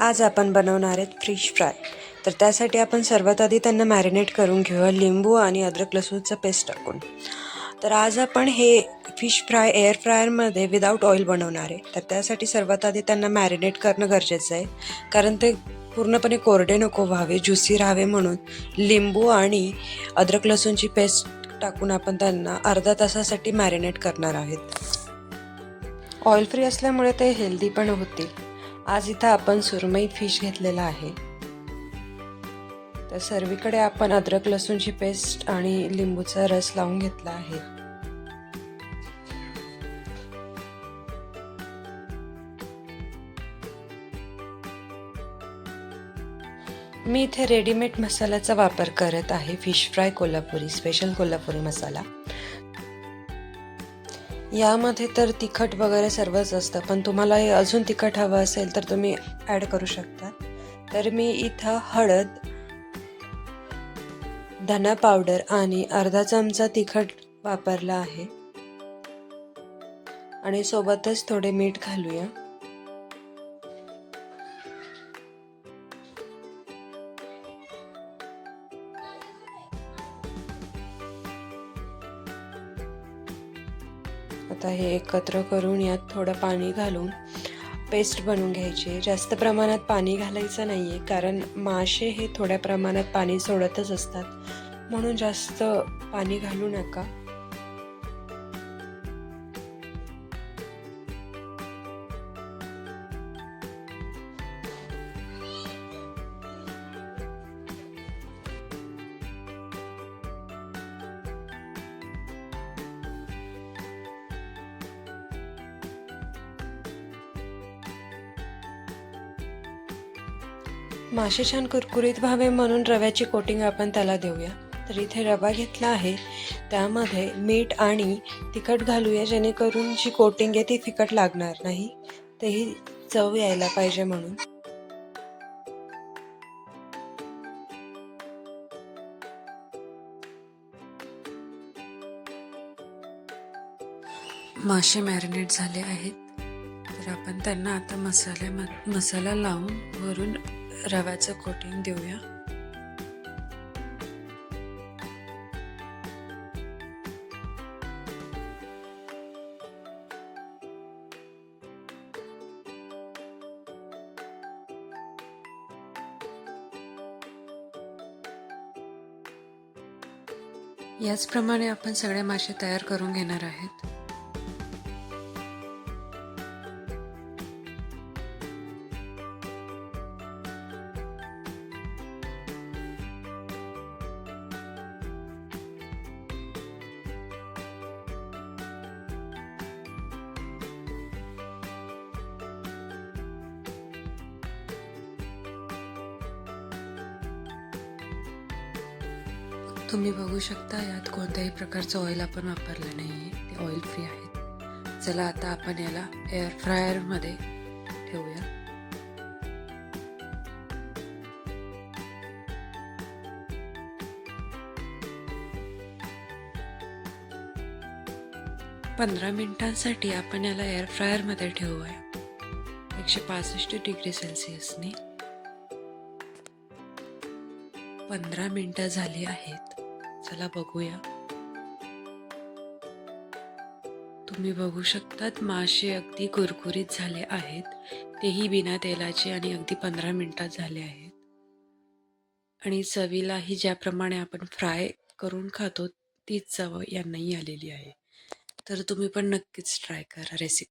आज आपण बनवणार आहेत फिश फ्राय. तर त्यासाठी आपण सर्वात आधी त्यांना मॅरिनेट करून घेऊया लिंबू आणि अद्रक लसूणचं पेस्ट टाकून. तर आज आपण हे फिश फ्राय एअर फ्रायरमध्ये विदाऊट ऑइल बनवणार आहे. तर त्यासाठी सर्वात आधी त्यांना मॅरिनेट करणं गरजेचं आहे. कारण ते पूर्णपणे कोरडे नको व्हावे ज्युसी राहावे म्हणून लिंबू आणि अद्रक लसूणची पेस्ट टाकून आपण त्यांना अर्धा तासासाठी मॅरिनेट करणार आहेत. ऑइल फ्री असल्यामुळे ते हेल्दी पण होतील. आज इथं आपण सुरमई फिश घेतलेला आहे. तर सर्वीकडे आपण अद्रक लसूणची पेस्ट आणि लिंबूचा रस लावून घेतला आहे. मी इथे रेडीमेड मसाल्याचा वापर करत आहे. Fish fry Kolhapuri special Kolhapuri masala. यामध्ये तर तिखट वगैरे सर्वच असतं पण तुम्हाला हे अजून तिखट हवं असेल तर तुम्ही ॲड करू शकता. तर मी इथं हळद धना पावडर आणि अर्धा चमचा तिखट वापरला आहे. आणि सोबतच थोडे मीठ घालूया. आता हे एकत्र करून यात थोडं पाणी घालून पेस्ट बनवून घ्यायची. जास्त प्रमाणात पाणी घालायचं नाही आहे कारण मासे हे थोड्या प्रमाणात पाणी सोडतच असतात. म्हणून जास्त पाणी घालू नका. मासे छान कुरकुरीत व्हावे म्हणून रव्याची कोटिंग आपण त्याला देऊया. तर इथे रवा घेतला आहे. त्यामध्ये मीठ आणि तिखट घालूया जेणेकरून जी कोटिंग आहे ती फिकट लागणार नाही. तेही चव यायला पाहिजे म्हणून. मासे मॅरिनेट झाले आहेत. तर आपण त्यांना आता मसाल्या मसाला लावून वरून रव्याचं कोटिंग देऊया. याचप्रमाणे आपण सगळे मासे तयार करून घेणार आहेत. तुम्ही बघू शकता यात कोणत्याही प्रकारचं ऑइल आपण वापरलं नाही आहे ते ऑइल फ्री आहेत चला आता आपण याला एअर फ्रायरमध्ये ठेवूया. पंधरा मिनिटांसाठी आपण याला एअर फ्रायरमध्ये ठेवूया. एकशे पासष्ट डिग्री सेल्सिअसने. पंधरा मिनटं झाली आहेत. चला बघूया. तुम्ही बघू शकतात मासे अगदी कुरकुरीत झाले आहेत. तेही बिना तेलाचे आणि अगदी पंधरा मिनिटात झाले आहेत. आणि चवीलाही ज्याप्रमाणे आपण फ्राय करून खातो तीच चव यांनाही आलेली आहे. तर तुम्ही पण नक्कीच ट्राय करा रेसिपी